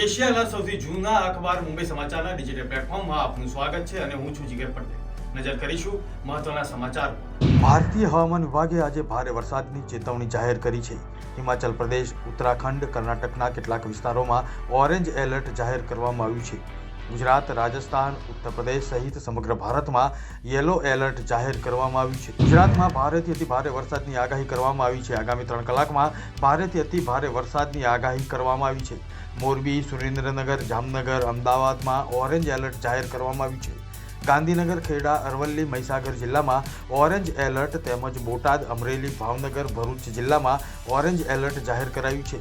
એશિયાના સૌથી જૂના અખબાર મુંબઈ સમાચારના ડિજિટલ પ્લેટફોર્મમાં આપનું સ્વાગત છે અને હું છું જીગર પટેલ. નજર કરીશું મહત્વના સમાચાર. ભારતીય હવામાન વિભાગે આજે ભારે વરસાદની ચેતવણી જાહેર કરી છે. હિમાચલ પ્રદેશ, ઉત્તરાખંડ, કર્ણાટકના કેટલાક વિસ્તારોમાં ઓરેન્જ એલર્ટ જાહેર કરવામાં આવ્યું છે. ગુજરાત, રાજસ્થાન ઉત્તર પ્રદેશ સહિત સમગ્ર ભારતમાં યેલો એલર્ટ જાહેર કરવામાં આવ્યું છે. ગુજરાતમાં ભારેથી અતિ ભારે વરસાદની આગાહી કરવામાં આવી છે. આગામી ત્રણ કલાકમાં ભારેથી અતિ ભારે વરસાદની આગાહી કરવામાં આવી છે. મોરબી, સુરેન્દ્રનગર, જામનગર, અમદાવાદમાં ઓરેન્જ એલર્ટ જાહેર કરવામાં આવ્યું છે. ગાંધીનગર, ખેડા, અરવલ્લી, મહીસાગર જિલ્લામાં ઓરેન્જ એલર્ટ તેમજ બોટાદ, અમરેલી, ભાવનગર, ભરૂચ જિલ્લામાં ઓરેન્જ એલર્ટ જાહેર કરાયું છે.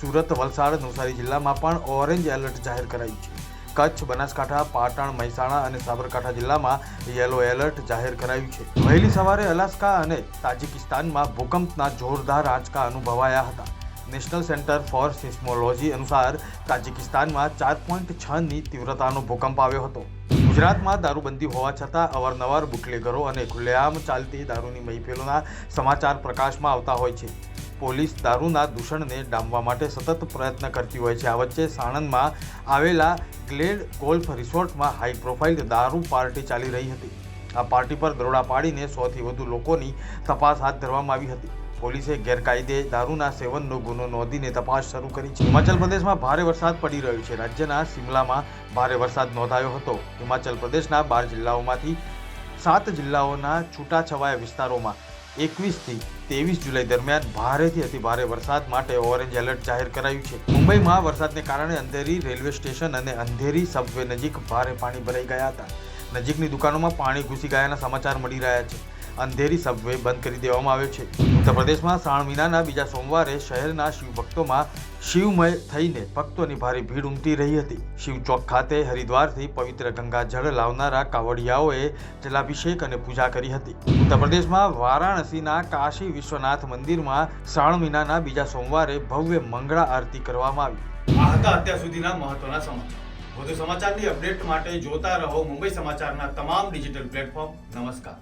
સુરત, વલસાડ, નવસારી જિલ્લામાં પણ ઓરેન્જ એલર્ટ જાહેર કરાયું છે. કચ્છ, બનાસકાંઠા, પાટણ, મહેસાણા અને સાબરકાંઠા જિલ્લામાં યેલો એલર્ટ જાહેર કરાયું છે. વહેલી સવારે અલાસ્કા અને તાજિકિસ્તાનમાં ભૂકંપના જોરદાર આંચકા અનુભવાયા હતા. નેશનલ સેન્ટર ફોર સિસ્મોલોજી અનુસાર તાજિકિસ્તાનમાં ચાર પોઈન્ટ છની તીવ્રતાનો ભૂકંપ આવ્યો હતો. ગુજરાતમાં દારૂબંધી હોવા છતાં અવારનવાર બુટલેગરો અને ખુલ્લેઆમ ચાલતી દારૂની મહેફિલોના સમાચાર પ્રકાશમાં આવતા હોય છે. પોલીસ દારૂના દૂષણને ડામવા માટે સતત પ્રયત્ન કરતી હોય છે. આ વચ્ચે સાણંદમાં આવેલા ગ્લેડ ગોલ્ફ રિસોર્ટમાં હાઈ પ્રોફાઇલ દારૂ પાર્ટી ચાલી રહી હતી. આ પાર્ટી પર દરોડા પાડીને સોથી વધુ લોકોની તપાસ હાથ ધરવામાં આવી હતી. પોલીસે ગેરકાયદે દારૂના સેવનનો ગુનો નોંધીને તપાસ શરૂ કરી છે. હિમાચલ પ્રદેશમાં ભારે વરસાદ પડી રહ્યો છે. રાજ્યના સિમલામાં ભારે વરસાદ નોંધાયો હતો. હિમાચલ પ્રદેશના બાર જિલ્લાઓમાંથી સાત જિલ્લાઓના છૂટાછવાયા વિસ્તારોમાં એકવીસથી ત્રેવીસ જુલાઈ દરમિયાન ભારેથી અતિ ભારે વરસાદ માટે ઓરેન્જ એલર્ટ જાહેર કરાયું છે. મુંબઈમાં વરસાદને કારણે અંધેરી રેલવે સ્ટેશન અને અંધેરી સબવે નજીક ભારે પાણી ભરાઈ ગયા હતા. નજીકની દુકાનોમાં પાણી ઘૂસી ગયાના સમાચાર મળી રહ્યા છે. અંધેરી સબવે બંધ કરી દેવામાં આવ્યો છે. ઉત્તર પ્રદેશમાં શ્રાવણ મહિનાના બીજા સોમવારે શહેરના શિવભક્તોમાં શિવમય થઈને ભક્તોની ભારે ભીડ ઉમટી રહી હતી. શિવ ચોક ખાતે હરિદ્વારથી પવિત્ર ગંગા જળ લાવનારા કાવડિયાઓએ જલાભિષેક અને પૂજા કરી હતી. ઉત્તર પ્રદેશમાં વારાણસીના કાશી વિશ્વનાથ મંદિરમાં શ્રાવણ મહિનાના બીજા સોમવારે ભવ્ય મંગળા આરતી કરવામાં આવી. આ હતા અત્યાર સુધીના મહત્વના સમાચાર. વધુ સમાચારની અપડેટ માટે જોતા રહો મુંબઈ સમાચારના તમામ ડિજિટલ પ્લેટફોર્મ. નમસ્કાર.